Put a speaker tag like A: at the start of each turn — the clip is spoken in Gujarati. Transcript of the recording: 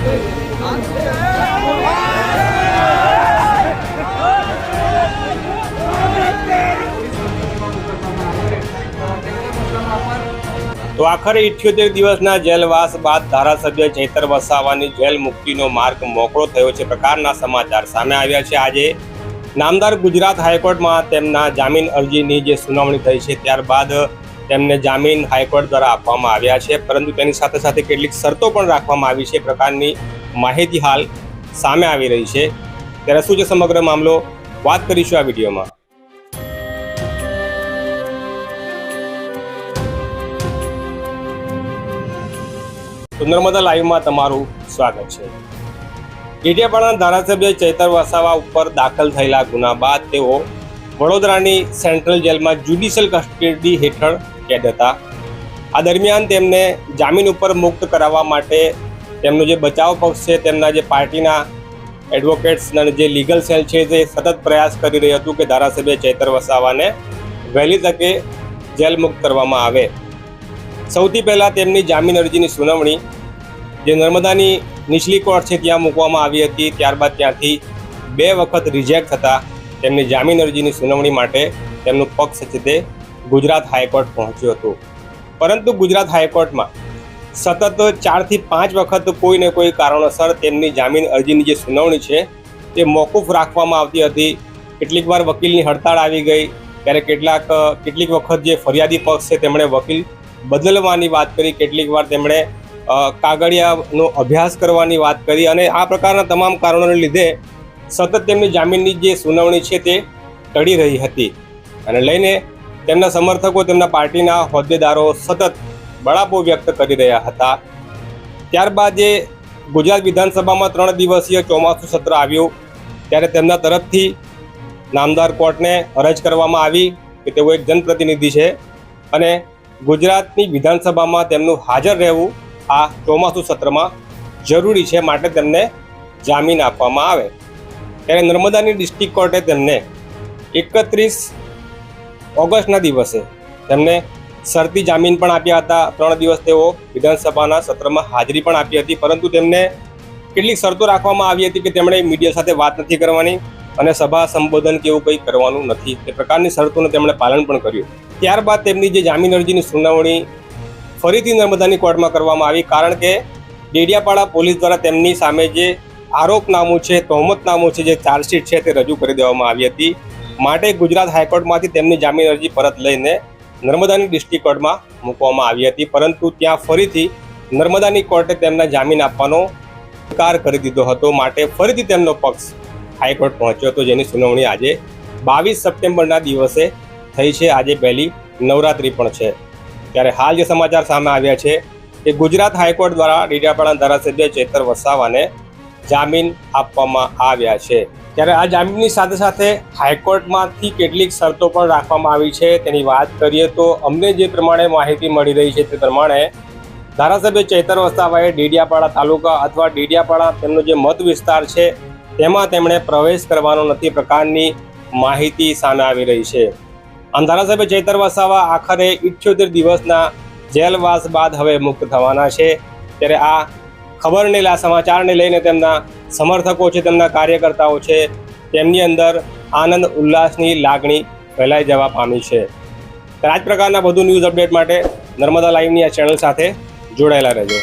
A: તો આખરે ઇઠ્યોતેર દિવસના જેલવાસ બાદ ધારાસભ્ય ચૈતર વસાવાની જેલ મુક્તિનો માર્ગ મોકળો થયો છે. પ્રકારના સમાચાર સામે આવ્યા છે. આજે નામદાર ગુજરાત હાઈકોર્ટમાં તેમના જામીન અરજીની જે સુનાવણી થઈ છે, ત્યારબાદ તેમને જામીન હાઈકોર્ટ દ્વારા આપવામાં આવ્યા છે. પરંતુ તેની સાથે સાથે કેટલીક શરતો પણ રાખવામાં આવી છે. પ્રકારની માહિતી હાલ સામે આવી રહી છે. ત્યારે શું છે સમગ્ર મામલો? વાત કરીશું આ વિડીયોમાં. તો નર્મદા લાઈવમાં તમારું સ્વાગત છે. ડેડિયાપાડાના ધારાસભ્ય ચૈતર વસાવા ઉપર દાખલ થયેલા ગુના બાદ તેઓ વડોદરાની સેન્ટ્રલ જેલમાં જ્યુડિશિયલ કસ્ટડી હેઠળ કેદ હતા. આ દરમિયાન તેમને જામીન ઉપર મુક્ત કરાવવા માટે તેમનો જે બચાવ પક્ષ છે, તેમના જે પાર્ટીના એડવોકેટ્સના જે લીગલ સેલ છે, તે સતત પ્રયાસ કરી રહ્યું હતું કે ધારાસભ્ય ચૈતર વસાવાને વહેલી તકે જેલ મુક્ત કરવામાં આવે. સૌથી પહેલાં તેમની જામીન અરજીની સુનાવણી જે નર્મદાની નીચલી કોર્ટ છે, ત્યાં મૂકવામાં આવી હતી. ત્યારબાદ ત્યાંથી બે વખત રિજેક્ટ થતા તેમની જામીન અરજીની સુનાવણી માટે તેમનું પક્ષ છે તે ગુજરાત હાઈકોર્ટ પહોંચ્યું હતું. પરંતુ ગુજરાત હાઈકોર્ટમાં સતત ચારથી પાંચ વખત કોઈ ને કોઈ કારણોસર તેમની જામીન અરજીની જે સુનાવણી છે, તે મોકૂફ રાખવામાં આવતી હતી. કેટલીક વાર વકીલની હડતાળ આવી ગઈ. ત્યારે કેટલાક, કેટલીક વખત જે ફરિયાદી પક્ષ છે, તેમણે વકીલ બદલવાની વાત કરી. કેટલીક વાર તેમણે કાગળિયાનો અભ્યાસ કરવાની વાત કરી. અને આ પ્રકારના તમામ કારણોને લીધે સતત તેમની જામીનની જે સુનાવણી છે તે ટળી રહી હતી. અને લઈને તેમના સમર્થકો તેમના પાર્ટીના હોદ્દેદારો સતત બળાપો વ્યક્ત કરી રહ્યા હતા. ત્યારબાદ જે ગુજરાત વિધાનસભામાં ત્રણ દિવસીય ચોમાસું સત્ર આવ્યું, ત્યારે તેમના તરફથી નામદાર કોર્ટને અરજ કરવામાં આવી કે તેઓ એક જનપ્રતિનિધિ છે અને ગુજરાતની વિધાનસભામાં તેમનું હાજર રહેવું આ ચોમાસું સત્રમાં જરૂરી છે માટે તેમને જામીન આપવામાં આવે. ત્યારે નર્મદાની ડિસ્ટ્રિક્ટ કોર્ટે તેમને એકત્રીસ ઓગસ્ટના દિવસે તેમને શરતી જામીન પણ આપ્યા હતા. ત્રણ દિવસ તેઓ વિધાનસભાના સત્રમાં હાજરી પણ આપી હતી. પરંતુ તેમને કેટલીક શરતો રાખવામાં આવી હતી કે તેમણે મીડિયા સાથે વાત નથી કરવાની અને સભા સંબોધન કે એવું કંઈ કરવાનું નથી. તે પ્રકારની શરતોનું તેમણે પાલન પણ કર્યું. ત્યારબાદ તેમની જે જામીન અરજીની સુનાવણી ફરીથી નર્મદાની કોર્ટમાં કરવામાં આવી. કારણ કે ડેડિયાપાડા પોલીસ દ્વારા તેમની સામે જે આરોપનામું છે, તહોમતનામું છે, જે ચાર્જશીટ છે તે રજૂ કરી દેવામાં આવી હતી. માટે ગુજરાત હાઈકોર્ટમાંથી તેમની જામીન અરજી પરત લઈને નર્મદાની ડિસ્ટ્રિક્ટ કોર્ટમાં મૂકવામાં આવી હતી. પરંતુ ત્યાં ફરીથી નર્મદાની કોર્ટે તેમના જામીન આપવાનો ઇનકાર કરી દીધો હતો. માટે ફરીથી તેમનો પક્ષ હાઈકોર્ટ પહોંચ્યો હતો. જેની સુનાવણી આજે બાવીસ સપ્ટેમ્બરના દિવસે થઈ છે. આજે પહેલી નવરાત્રિ પણ છે. ત્યારે હાલ જે સમાચાર સામે આવ્યા છે, કે ગુજરાત હાઈકોર્ટ દ્વારા ડેડિયાપાડા ધારાસભ્ય ચેતર વસાવાને જામીન આપવામાં આવ્યા છે. ત્યારે આ જામીનની સાથે સાથે હાઈકોર્ટમાંથી કેટલીક શરતો પણ રાખવામાં આવી છે. તેની વાત કરીએ તો અમને જે પ્રમાણે માહિતી મળી રહી છે તે પ્રમાણે ધારાસભ્ય ચૈતર વસાવાએ ડેડિયાપાડા તાલુકા અથવા ડેડિયાપાડા તેમનો જે મત વિસ્તાર છે તેમાં તેમણે પ્રવેશ કરવાનો નથી પ્રકારની માહિતી સામે આવી રહી છે. આમ ધારાસભ્ય ચૈતર વસાવા આખરે ઇઠ્યોતેર દિવસના જેલવાસ બાદ હવે મુક્ત થવાના છે. ત્યારે આ ખબરને સમાચારને લઈને તેમના સમર્થકો છે, તેમના કાર્યકર્તાઓ છે, તેમની અંદર આનંદ ઉલ્લાસની લાગણી ફેલાઈ જવા પામી છે. આ જ પ્રકારના વધુ ન્યૂઝ અપડેટ માટે નર્મદા લાઈવની આ ચેનલ સાથે જોડાયેલા રહેજો.